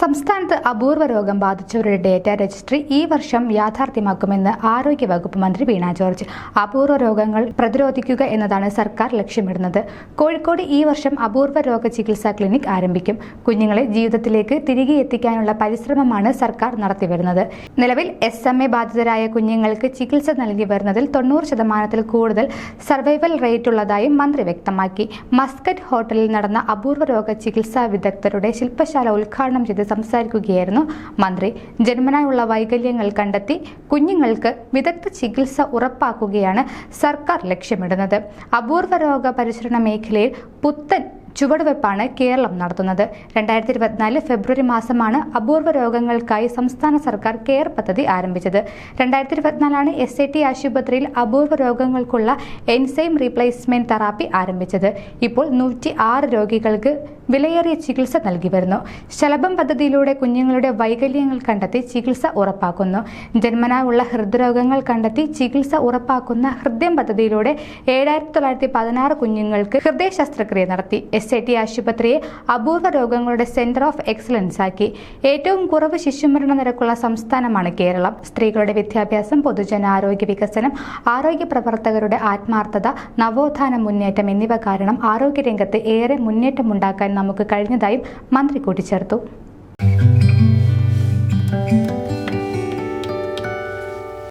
സംസ്ഥാനത്ത് അപൂർവ രോഗം ബാധിച്ചവരുടെ ഡേറ്റ രജിസ്ട്രി ഈ വർഷം യാഥാർത്ഥ്യമാക്കുമെന്ന് ആരോഗ്യവകുപ്പ് മന്ത്രി വീണ ജോർജ്. അപൂർവ രോഗങ്ങൾ പ്രതിരോധിക്കുക എന്നതാണ് സർക്കാർ ലക്ഷ്യമിടുന്നത്. കോഴിക്കോട് ഈ വർഷം അപൂർവ രോഗ ചികിത്സാ ക്ലിനിക് ആരംഭിക്കും. കുഞ്ഞുങ്ങളെ ജീവിതത്തിലേക്ക് തിരികെ എത്തിക്കാനുള്ള പരിശ്രമമാണ് സർക്കാർ നടത്തിവരുന്നത്. നിലവിൽ എസ് എം എ ബാധിതരായ കുഞ്ഞുങ്ങൾക്ക് ചികിത്സ നൽകി വരുന്നതിൽ തൊണ്ണൂറ് ശതമാനത്തിൽ കൂടുതൽ സർവൈവൽ റേറ്റ് ഉള്ളതായും മന്ത്രി വ്യക്തമാക്കി. മസ്കറ്റ് ഹോട്ടലിൽ നടന്ന അപൂർവ രോഗ ചികിത്സാ വിദഗ്ധരുടെ ശില്പശാല ഉദ്ഘാടനം ചെയ്ത് സംസാരിക്കുകയായിരുന്നു മന്ത്രി. ജന്മനായുള്ള വൈകല്യങ്ങൾ കണ്ടെത്തി കുഞ്ഞുങ്ങൾക്ക് വിദഗ്ധ ചികിത്സ ഉറപ്പാക്കുകയാണ് സർക്കാർ ലക്ഷ്യമിടുന്നത്. അപൂർവ രോഗ പരിചരണ മേഖലയിൽ പുത്തൻ ചുവടുവെപ്പാണ് കേരളം നടത്തുന്നത്. രണ്ടായിരത്തി ഇരുപത്തിനാല് ഫെബ്രുവരി മാസമാണ് അപൂർവ രോഗങ്ങൾക്കായി സംസ്ഥാന സർക്കാർ കെയർ പദ്ധതി ആരംഭിച്ചത്. രണ്ടായിരത്തി ഇരുപത്തിനാലാണ് എസ് ഐ ടി ആശുപത്രിയിൽ അപൂർവ രോഗങ്ങൾക്കുള്ള എൻസൈം റീപ്ലേസ്മെന്റ് തെറാപ്പി ആരംഭിച്ചത്. ഇപ്പോൾ നൂറ്റി ആറ് രോഗികൾക്ക് വിലയേറിയ ചികിത്സ നൽകി വരുന്നു. ശലഭം പദ്ധതിയിലൂടെ കുഞ്ഞുങ്ങളുടെ വൈകല്യങ്ങൾ കണ്ടെത്തി ചികിത്സ ഉറപ്പാക്കുന്നു. ജന്മനായുള്ള ഹൃദ്രോഗങ്ങൾ കണ്ടെത്തി ചികിത്സ ഉറപ്പാക്കുന്ന ഹൃദയം പദ്ധതിയിലൂടെ ഏഴായിരത്തി തൊള്ളായിരത്തി പതിനാറ് കുഞ്ഞുങ്ങൾക്ക് ഹൃദയ ശസ്ത്രക്രിയ നടത്തി. എസ് ഐ ടി ആശുപത്രിയെ അപൂർവ രോഗങ്ങളുടെ സെന്റർ ഓഫ് എക്സലൻസ് ആക്കി. ഏറ്റവും കുറവ് ശിശുമരണ നിരക്കുള്ള സംസ്ഥാനമാണ് കേരളം. സ്ത്രീകളുടെ വിദ്യാഭ്യാസം പൊതുജനാരോഗ്യ വികസനം ആരോഗ്യ പ്രവർത്തകരുടെ ആത്മാർത്ഥത നവോത്ഥാന മുന്നേറ്റം എന്നിവ കാരണം ആരോഗ്യ ആരോഗ്യരംഗത്ത് ഏറെ മുന്നേറ്റമുണ്ടാക്കാൻ നമുക്ക് കഴിഞ്ഞതായും മന്ത്രി കൂട്ടിച്ചേർത്തു